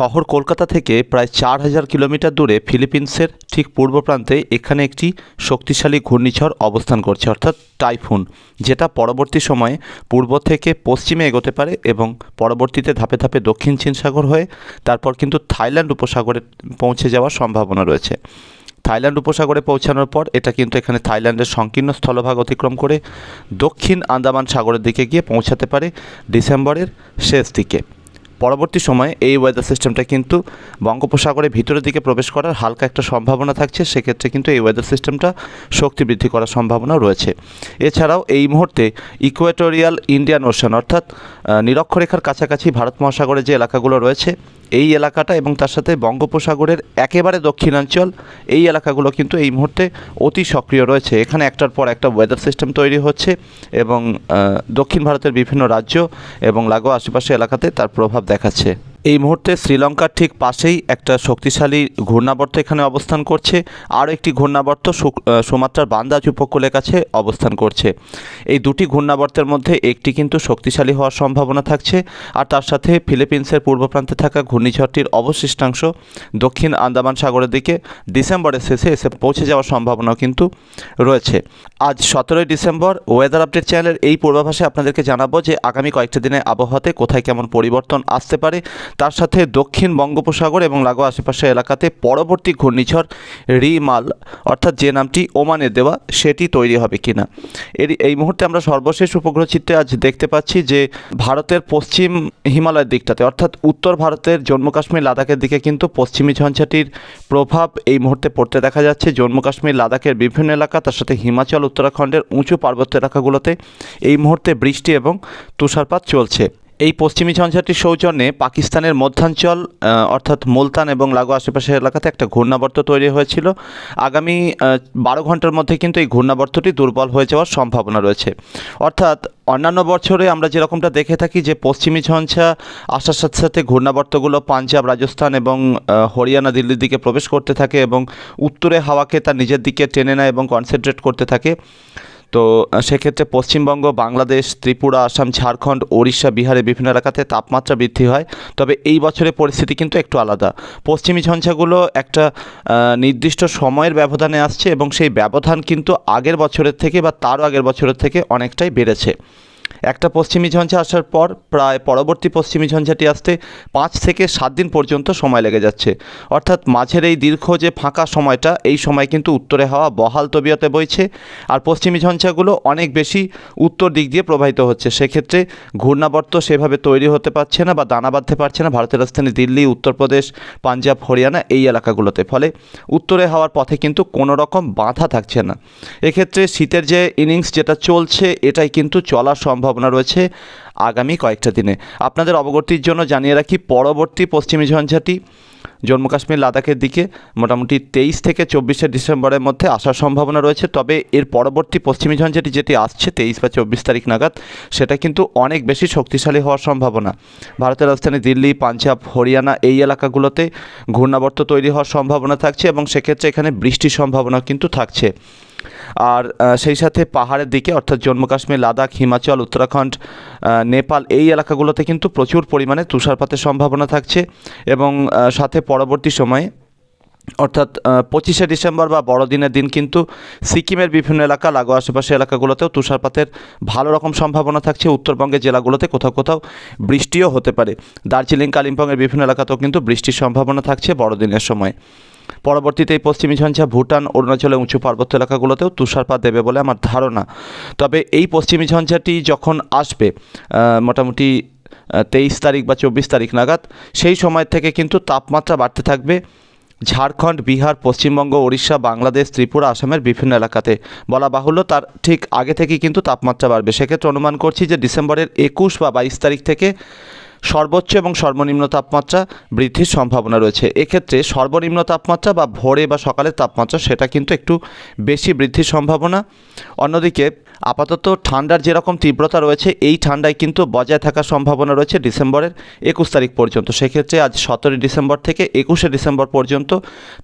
শহর কলকাতা থেকে প্রায় চার হাজার কিলোমিটার দূরে ফিলিপিন্সের ঠিক পূর্ব প্রান্তে এখানে একটি শক্তিশালী ঘূর্ণিঝড় অবস্থান করছে, অর্থাৎ টাইফুন, যেটা পরবর্তী সময়ে পূর্ব থেকে পশ্চিমে এগোতে পারে এবং পরবর্তীতে ধাপে ধাপে দক্ষিণ চীন সাগর হয়ে তারপর কিন্তু থাইল্যান্ড উপসাগরে পৌঁছে যাওয়ার সম্ভাবনা রয়েছে। থাইল্যান্ড উপসাগরে পৌঁছানোর পর এটা কিন্তু এখানে থাইল্যান্ডের সংকীর্ণ স্থলভাগ অতিক্রম করে দক্ষিণ আন্দামান সাগরের দিকে গিয়ে পৌঁছাতে পারে ডিসেম্বরের শেষ দিকে। পরবর্তী সময়ে এই ওয়েদার সিস্টেমটা কিন্তু বঙ্গোপসাগরের ভিতরের দিকে প্রবেশ করার হালকা একটা সম্ভাবনা থাকছে, সেক্ষেত্রে কিন্তু এই ওয়েদার সিস্টেমটা শক্তি বৃদ্ধি করার সম্ভাবনা রয়েছে। এছাড়াও এই মুহূর্তে ইকুয়েটোরিয়াল ইন্ডিয়ান ওশান অর্থাৎ নিরক্ষরেখার কাছাকাছি ভারত মহাসাগরের যে এলাকাগুলো রয়েছে এই এলাকাটা এবং তার সাথে বঙ্গোপসাগরের একেবারে দক্ষিণাঞ্চল, এই এলাকাগুলো কিন্তু এই মুহূর্তে অতি সক্রিয় রয়েছে। এখানে একটার পর একটা ওয়েদার সিস্টেম তৈরি হচ্ছে এবং দক্ষিণ ভারতের বিভিন্ন রাজ্য এবং লাগোয়া আশেপাশে এলাকাতে তার প্রভাব দেখাচ্ছে। এই মুহূর্তে শ্রীলঙ্কার ঠিক পাশেই একটা শক্তিশালী ঘূর্ণাবর্ত এখানে অবস্থান করছে। আরও একটি ঘূর্ণাবর্ত সুমাত্রার বান্দাজ উপকূলের কাছে অবস্থান করছে। এই দুটি ঘূর্ণাবর্তের মধ্যে একটি কিন্তু শক্তিশালী হওয়ার সম্ভাবনা থাকছে। আর তার সাথে ফিলিপিন্সের পূর্ব প্রান্তে থাকা ঘূর্ণিঝড়টির অবশিষ্টাংশ দক্ষিণ আন্দামান সাগরের দিকে ডিসেম্বরের শেষে এসে পৌঁছে যাওয়ার সম্ভাবনাও কিন্তু রয়েছে। আজ সতেরোই ডিসেম্বর ওয়েদার আপডেট চ্যানেলের এই পূর্বাভাসে আপনাদেরকে জানাব যে আগামী কয়েকটা দিনে আবহাওয়াতে কোথায় কেমন পরিবর্তন আসতে পারে। তার সাথে দক্ষিণ বঙ্গোপসাগর এবং লাগোয়া আশেপাশের এলাকাতে পরবর্তী ঘূর্ণিঝড় রিমাল, অর্থাৎ যে নামটি ওমানে দেওয়া, সেটি তৈরি হবে কিনা। এর এই মুহূর্তে আমরা সর্বশেষ উপগ্রহ চিত্রে আজ দেখতে পাচ্ছি যে ভারতের পশ্চিম হিমালয়ের দিকটাতে, অর্থাৎ উত্তর ভারতের জম্মু কাশ্মীর লাদাখের দিকে কিন্তু পশ্চিমী ঝঞ্ঝাটির প্রভাব এই মুহূর্তে পড়তে দেখা যাচ্ছে। জম্মু কাশ্মীর, লাদাখের বিভিন্ন এলাকা, তার সাথে হিমাচল, উত্তরাখণ্ডের উঁচু পার্বত্য এলাকাগুলোতে এই মুহূর্তে বৃষ্টি এবং তুষারপাত চলছে। এই পশ্চিমী ঝঞ্ঝাটির সৌজন্যে পাকিস্তানের মধ্যাঞ্চল অর্থাৎ মুলতান এবং লাগোয়া আশেপাশের এলাকাতে একটা ঘূর্ণাবর্ত তৈরি হয়েছিল। আগামী বারো ঘণ্টার মধ্যে কিন্তু এই ঘূর্ণাবর্তটি দুর্বল হয়ে যাওয়ার সম্ভাবনা রয়েছে। অর্থাৎ অন্যান্য বছরে আমরা যেরকমটা দেখে থাকি যে পশ্চিমী ঝঞ্ঝা আসার সাথে সাথে ঘূর্ণাবর্তগুলো পাঞ্জাব, রাজস্থান এবং হরিয়ানা, দিল্লির দিকে প্রবেশ করতে থাকে এবং উত্তরে হাওয়াকে তার নিজের দিকে টেনে নেয় এবং কনসেন্ট্রেট করতে থাকে। তো সেক্ষেত্রে পশ্চিমবঙ্গ, বাংলাদেশ, ত্রিপুরা, আসাম, ঝাড়খণ্ড, ওড়িশা, বিহারে বিভিন্ন এলাকাতে তাপমাত্রা বৃদ্ধি হয়। তবে এই বছরের পরিস্থিতি কিন্তু একটু আলাদা। পশ্চিমী ঝঞ্ঝাগুলো একটা নির্দিষ্ট সময়ের ব্যবধানে আসছে এবং সেই ব্যবধান কিন্তু আগের বছরের থেকে বা তারও আগের বছরের থেকে অনেকটাই বেড়েছে। একটা পশ্চিমী ঝঞ্ঝা আসার পর প্রায় পরবর্তী পশ্চিমী ঝঞ্ঝাটি আসতে পাঁচ থেকে সাত দিন পর্যন্ত সময় লেগে যাচ্ছে। অর্থাৎ মাঝের এই দীর্ঘ যে ফাঁকা সময়টা, এই সময় কিন্তু উত্তরে হাওয়া বহাল তবিয়তে বইছে আর পশ্চিমী ঝঞ্ঝাগুলো অনেক বেশি উত্তর দিক দিয়ে প্রবাহিত হচ্ছে। সেক্ষেত্রে ঘূর্ণাবর্ত সেভাবে তৈরি হতে পারছে না বা দানা বাঁধতে পারছে না। ভারতের রাজধানী দিল্লি, উত্তরপ্রদেশ, পাঞ্জাব, হরিয়ানা এই এলাকাগুলোতে। ফলে উত্তরে হওয়ার পথে কিন্তু কোনো রকম বাধা থাকছে না। এক্ষেত্রে শীতের যে ইনিংস যেটা চলছে, এটাই কিন্তু চলার সম্ভাবনা রয়েছে আগামী কয়েকটা দিনে। আপনাদের অবগতির জন্য জানিয়ে রাখি, পরবর্তী পশ্চিমী ঝঞ্ঝাটি জম্মু কাশ্মীর লাদাখের দিকে মোটামুটি তেইশ থেকে চব্বিশে ডিসেম্বরের মধ্যে আসার সম্ভাবনা রয়েছে। তবে এর পরবর্তী পশ্চিমী ঝঞ্ঝাটি যেটি আসছে তেইশ বা চব্বিশ তারিখ নাগাদ, সেটা কিন্তু অনেক বেশি শক্তিশালী হওয়ার সম্ভাবনা। ভারতের রাজধানী দিল্লি, পাঞ্জাব, হরিয়ানা এই এলাকাগুলোতে ঘূর্ণাবর্ত তৈরি হওয়ার সম্ভাবনা থাকছে এবং সেক্ষেত্রে এখানে বৃষ্টির সম্ভাবনা কিন্তু থাকছে। আর সেই সাথে পাহাড়ের দিকে, অর্থাৎ জম্মু কাশ্মীর, লাদাখ, হিমাচল, উত্তরাখণ্ড নেপাল, এই এলাকাগুলোতে কিন্তু প্রচুর পরিমাণে তুষারপাতের সম্ভাবনা থাকছে এবং সাথে পরবর্তী সময়ে, অর্থাৎ পঁচিশে ডিসেম্বর বা বড়দিনের দিন কিন্তু সিকিমের বিভিন্ন এলাকা, লাগোয়া আশেপাশে এলাকাগুলোতেও তুষারপাতের ভালো রকম সম্ভাবনা থাকছে। উত্তরবঙ্গের জেলাগুলোতে কোথাও কোথাও বৃষ্টিও হতে পারে। দার্জিলিং, কালিম্পংয়ের বিভিন্ন এলাকাতেও কিন্তু বৃষ্টির সম্ভাবনা থাকছে বড়দিনের সময়। পরবর্তীতে এই পশ্চিমী ঝঞ্ঝা ভুটান অরুণাচলের উঁচু পার্বত্য এলাকাগুলোতেও তুষারপাত দেবে বলে আমার ধারণা। তবে এই পশ্চিমী ঝঞ্ঝাটি যখন আসবে মোটামুটি তেইশ তারিখ বা চব্বিশ তারিখ নাগাদ, সেই সময় থেকে কিন্তু তাপমাত্রা বাড়তে থাকবে। ঝাড়খণ্ড, বিহার, পশ্চিমবঙ্গ, ওড়িশা, বাংলাদেশ, ত্রিপুরা, আসামের বিভিন্ন এলাকাতে বলা বাহুল্য, তার ঠিক আগে থেকেই কিন্তু তাপমাত্রা বাড়বে। সেক্ষেত্রে অনুমান করছি যে ডিসেম্বরের একুশ বা বাইশ তারিখ থেকে সর্বোচ্চ এবং সর্বনিম্ন তাপমাত্রা বৃদ্ধির সম্ভাবনা রয়েছে। এক্ষেত্রে সর্বনিম্ন তাপমাত্রা বা ভোরে বা সকালের তাপমাত্রা, সেটা কিন্তু একটু বেশি বৃদ্ধির সম্ভাবনা। অন্যদিকে আপাতত ঠান্ডার যেরকম তীব্রতা রয়েছে, এই ঠান্ডায় কিন্তু বজায় থাকার সম্ভাবনা রয়েছে ডিসেম্বরের একুশ তারিখ পর্যন্ত। সেক্ষেত্রে আজ সতেরোই ডিসেম্বর থেকে একুশে ডিসেম্বর পর্যন্ত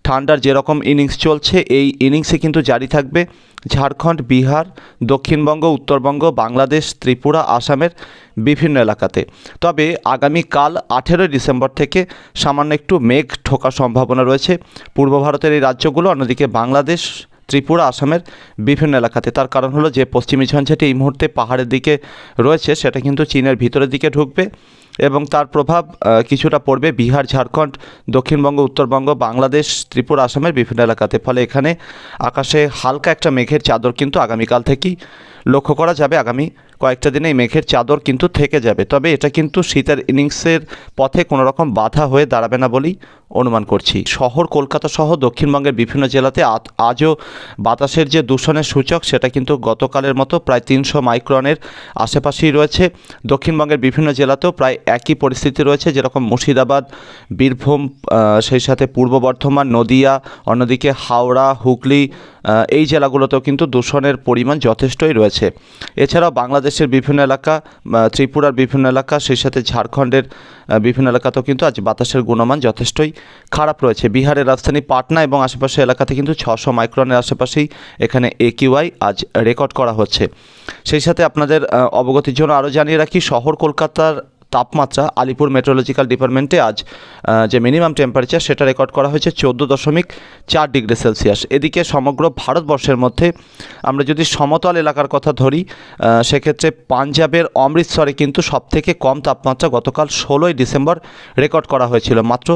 ঠান্ডার যেরকম ইনিংস চলছে, এই ইনিংসে কিন্তু জারি থাকবে ঝাড়খণ্ড, বিহার, দক্ষিণবঙ্গ, উত্তরবঙ্গ, বাংলাদেশ, ত্রিপুরা, আসামের বিভিন্ন এলাকাতে। তবে আগামীকাল আঠেরোই ডিসেম্বর থেকে সামান্য একটু মেঘ ঠোকার সম্ভাবনা রয়েছে। পূর্ব ভারতের এই রাজ্যগুলো, অন্যদিকে বাংলাদেশ ত্রিপুরা, আসামের বিভিন্ন এলাকাতে। তার কারণ হলো যে পশ্চিমী ঝঞ্ঝাটি এই মুহূর্তে পাহাড়ের দিকে রয়েছে, সেটা কিন্তু চীনের ভিতরের দিকে ঢুকবে এবং তার প্রভাব কিছুটা পড়বে বিহার, ঝাড়খণ্ড, দক্ষিণবঙ্গ, উত্তরবঙ্গ, বাংলাদেশ, ত্রিপুরা, আসামের বিভিন্ন এলাকাতে। ফলে এখানে আকাশে হালকা একটা মেঘের চাদর কিন্তু আগামীকাল থেকেই লক্ষ্য করা যাবে। আগামী কয়েকটা দিনে মেঘের চাদর কিন্তু থেকে যাবে। তবে এটা কিন্তু শীতের ইনিংসের পথে কোনো রকম বাধা হয়ে দাঁড়াবে না বলেই অনুমান করছি। শহর, কলকাতা সহ দক্ষিণবঙ্গের বিভিন্ন জেলাতে আজও বাতাসের যে দূষণের সূচক, সেটা কিন্তু গতকালের মতো প্রায় তিনশো মাইক্রনের আশেপাশেই রয়েছে। দক্ষিণবঙ্গের বিভিন্ন জেলাতেও প্রায় একই পরিস্থিতি রয়েছে, যেরকম মুর্শিদাবাদ, বীরভূম সেই সাথে পূর্ব বর্ধমান, নদিয়া, অন্যদিকে হাওড়া, হুগলি এই জেলাগুলোতেও কিন্তু দূষণের পরিমাণ যথেষ্টই রয়েছে। এছাড়াও বাংলাদেশের বিভিন্ন এলাকা ত্রিপুরার বিভিন্ন এলাকা, সেই সাথে ঝাড়খণ্ডের বিভিন্ন এলাকাতেও কিন্তু আজ বাতাসের গুণমান যথেষ্টই খারাপ রয়েছে। বিহারের রাজধানী পাটনা এবং আশেপাশের এলাকাতে কিন্তু ছশো মাইক্রনের আশেপাশেই এখানে একিউআই আজ রেকর্ড করা হচ্ছে। সেই সাথে আপনাদের অবগতির জন্য আরও জানিয়ে রাখি, শহর কলকাতার তাপমাত্রা আলিপুর মেট্রোলজিক্যাল ডিপার্টমেন্টে আজ যে মিনিমাম টেম্পারেচার সেটা রেকর্ড করা হয়েছে চোদ্দ দশমিক চার ডিগ্রি সেলসিয়াস। এদিকে সমগ্র ভারতবর্ষের মধ্যে আমরা যদি সমতল এলাকার কথা ধরি সেক্ষেত্রে পাঞ্জাবের অমৃতসরে কিন্তু সবথেকে কম তাপমাত্রা গতকাল ষোলোই ডিসেম্বর রেকর্ড করা হয়েছিল, মাত্র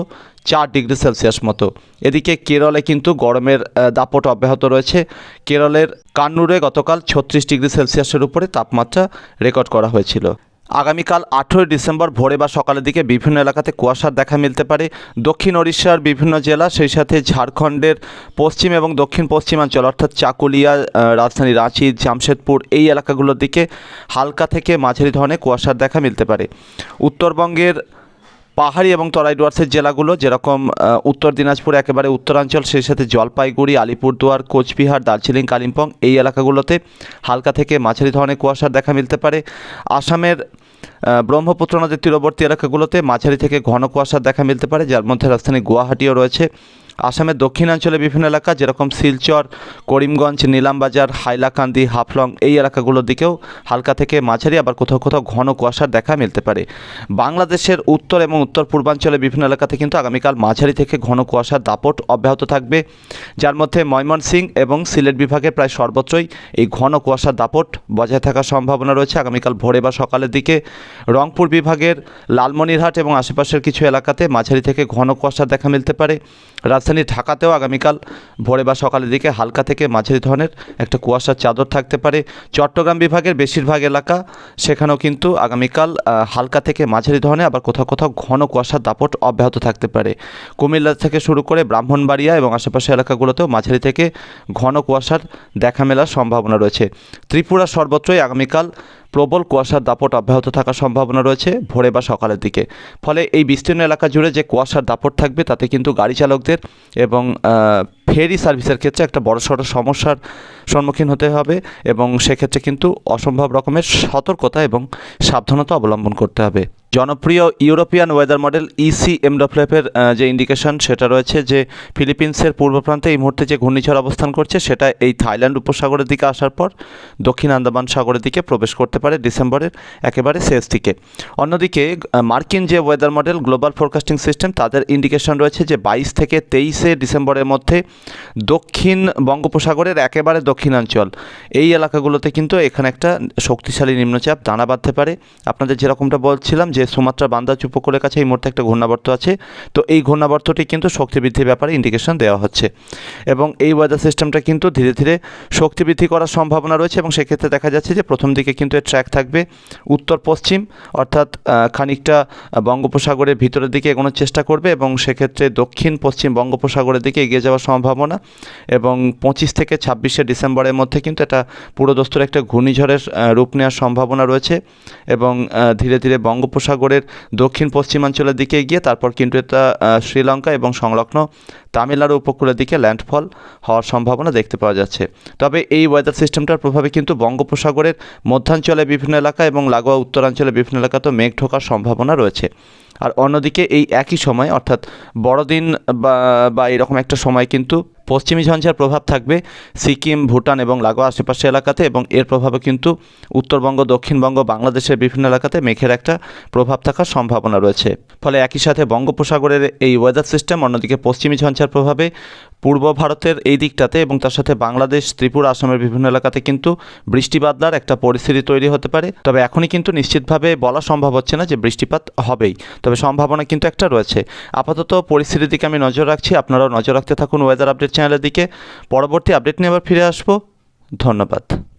চার ডিগ্রি সেলসিয়াস মতো। এদিকে কেরলে কিন্তু গরমের দাপট অব্যাহত রয়েছে। কেরলের কান্নুরে গতকাল ছত্রিশ ডিগ্রি সেলসিয়াসের উপরে তাপমাত্রা রেকর্ড করা হয়েছিল। আগামীকাল আঠেরোই ডিসেম্বর ভোরে বা সকালের দিকে বিভিন্ন এলাকাতে কুয়াশার দেখা মিলতে পারে। দক্ষিণ ওড়িশার বিভিন্ন জেলা, সেই সাথে ঝাড়খণ্ডের পশ্চিম এবং দক্ষিণ পশ্চিমাঞ্চল, অর্থাৎ চাকুলিয়া রাজধানী রাঁচি, জামশেদপুর, এই এলাকাগুলোর দিকে হালকা থেকে মাঝারি ধরনের কুয়াশার দেখা মিলতে পারে। উত্তরবঙ্গের পাহাড়ি এবং তরাই ডুয়ার্সের জেলাগুলো যেরকম উত্তর দিনাজপুর একেবারে উত্তরাঞ্চল, সেই সাথে জলপাইগুড়ি, আলিপুরদুয়ার, কোচবিহার, দার্জিলিং, কালিম্পং, এই এলাকাগুলোতে হালকা থেকে মাঝারি ধরনের কুয়াশার দেখা মিলতে পারে। আসামের ব্রহ্মপুত্র নদীর তীরবর্তী এলাকাগুলোতে মাঝারি থেকে ঘন কুয়াশার দেখা মিলতে পারে, যার মধ্যে রাজধানী গুয়াহাটিও রয়েছে। আসামের দক্ষিণাঞ্চলে বিভিন্ন এলাকা, যেরকম শিলচর, করিমগঞ্জ, নিলামবাজার, হাইলাকান্দি, হাফলং, এই এলাকাগুলোর দিকেও হালকা থেকে মাঝারি, আবার কোথাও কোথাও ঘন কুয়াশার দেখা মিলতে পারে। বাংলাদেশের উত্তর এবং উত্তর পূর্বাঞ্চলে বিভিন্ন এলাকাতে কিন্তু আগামীকাল মাঝারি থেকে ঘন কুয়াশার দাপট অব্যাহত থাকবে। যার মধ্যে ময়মনসিং এবং সিলেট বিভাগে প্রায় সর্বত্রই এই ঘন কুয়াশার দাপট বজায় থাকার সম্ভাবনা রয়েছে। আগামীকাল ভোরে বা সকালের দিকে রংপুর বিভাগের লালমনিরহাট এবং আশেপাশের কিছু এলাকাতে মাঝারি থেকে ঘন কুয়াশার দেখা মিলতে পারে। রাজধানী ঢাকাতেও আগামীকাল ভোরে বা সকালের দিকে হালকা থেকে মাঝারি ধরনের একটা কুয়াশার চাদর থাকতে পারে। চট্টগ্রাম বিভাগের বেশিরভাগ এলাকা সেখানেও কিন্তু আগামীকাল হালকা থেকে মাঝারি ধরনের আবার কোথাও কোথাও ঘন কুয়াশার দাপট অব্যাহত থাকতে পারে। কুমিল্লা থেকে শুরু করে ব্রাহ্মণবাড়িয়া এবং আশেপাশের এলাকাগুলোতেও মাঝারি থেকে ঘন কুয়াশার দেখা মেলার সম্ভাবনা রয়েছে। ত্রিপুরা সর্বত্রই আগামীকাল প্রবল কুয়াশার দাপট অব্যাহত থাকার সম্ভাবনা রয়েছে ভোরে বা সকালের দিকে। ফলে এই বিস্তীর্ণ এলাকা জুড়ে যে কুয়াশার দাপট থাকবে, তাতে কিন্তু গাড়ি চালকদের এবং ফেরি সার্ভিসের ক্ষেত্রে একটা বড় বড়সড় সমস্যার সম্মুখীন হতে হবে এবং সেক্ষেত্রে কিন্তু অসম্ভব রকমের সতর্কতা এবং সাবধানতা অবলম্বন করতে হবে। জনপ্রিয় European weather model E EC এমডব্লিউএফের যে ইন্ডিকেশন সেটা রয়েছে যে ফিলিপিন্সের পূর্ব প্রান্তে এই মুহূর্তে যে ঘূর্ণিঝড় অবস্থান করছে, সেটা এই থাইল্যান্ড উপসাগরের দিকে আসার পর দক্ষিণ আন্দামান সাগরের দিকে প্রবেশ করতে পারে ডিসেম্বরের একেবারে শেষ দিকে। অন্যদিকে মার্কিন যে weather model global forecasting system, তাদের ইন্ডিকেশন রয়েছে যে বাইশ থেকে তেইশে ডিসেম্বরের মধ্যে দক্ষিণ বঙ্গোপসাগরের একেবারে দক্ষিণাঞ্চল, এই এলাকাগুলোতে কিন্তু এখানে একটা শক্তিশালী নিম্নচাপ দানা বাঁধতে পারে। আপনাদের যেরকমটা বলছিলাম যে সুমাত্রা বান্দাজ উপকূলের কাছে এই মুহূর্তে একটা ঘূর্ণাবর্ত আছে, তো এই ঘূর্ণাবর্তটি কিন্তু শক্তি বৃদ্ধির ব্যাপারে ইন্ডিকেশন দেওয়া হচ্ছে। এবং এই ওয়েদার সিস্টেমটা কিন্তু ধীরে ধীরে শক্তি বৃদ্ধি করার সম্ভাবনা রয়েছে এবং সেক্ষেত্রে দেখা যাচ্ছে যে প্রথম দিকে কিন্তু এর ট্র্যাক থাকবে উত্তর পশ্চিম, অর্থাৎ খানিকটা বঙ্গোপসাগরের ভিতরের দিকে এগোনোর চেষ্টা করবে এবং সেক্ষেত্রে দক্ষিণ, পশ্চিম বঙ্গোপসাগরের দিকে এগিয়ে যাওয়ার সম্ভাবনা এবং পঁচিশ থেকে ছাব্বিশে ডিসেম্বরের মধ্যে কিন্তু এটা পুরোদস্তুর একটা ঘূর্ণিঝড়ের রূপ নেওয়ার সম্ভাবনা রয়েছে এবং ধীরে ধীরে বঙ্গোপসাগর বঙ্গোপসাগরের দক্ষিণ পশ্চিমাঞ্চলের দিকে গিয়ে তারপর কিন্তু এটা শ্রীলঙ্কা এবং সংলগ্ন তামিলনাড়ু উপকূলের দিকে ল্যান্ডফল হওয়ার সম্ভাবনা দেখতে পাওয়া যাচ্ছে। তবে এই ওয়েদার সিস্টেমটার প্রভাবে কিন্তু বঙ্গোপসাগরের মধ্যাঞ্চলে বিভিন্ন এলাকা এবং লাগোয়া উত্তরাঞ্চলে বিভিন্ন এলাকাতেও মেঘ ঢোকার সম্ভাবনা রয়েছে। আর অন্যদিকে এই একই সময়, অর্থাৎ বড়দিন বা এরকম একটা সময় কিন্তু পশ্চিমী ঝঞ্ঝার প্রভাব থাকবে সিকিম, ভুটান এবং লাগোয়া আশেপাশে এলাকাতে এবং এর প্রভাবে কিন্তু উত্তরবঙ্গ, দক্ষিণবঙ্গ, বাংলাদেশের বিভিন্ন এলাকাতে মেঘের একটা প্রভাব থাকার সম্ভাবনা রয়েছে। ফলে একই সাথে বঙ্গোপসাগরের এই ওয়েদার সিস্টেম অন্যদিকে পশ্চিমী ঝঞ্ঝার প্রভাবে পূর্ব ভারতের এই দিকটাতে এবং তার সাথে বাংলাদেশ, ত্রিপুরা, আসামের বিভিন্ন এলাকাতে কিন্তু বৃষ্টি বাদলার একটা পরিস্থিতি তৈরি হতে পারে। তবে এখনই কিন্তু নিশ্চিতভাবে বলা সম্ভব হচ্ছে না যে বৃষ্টিপাত হবেই। তবে সম্ভাবনা কিন্তু একটা রয়েছে। আপাতত পরিস্থিতির দিকে আমি নজর রাখছি। আপনারাও নজর রাখতে থাকুন ওয়েদার আপডেট চ্যানেলের দিকে। পরবর্তী আপডেট নিয়ে আবার ফিরে আসব। ধন্যবাদ।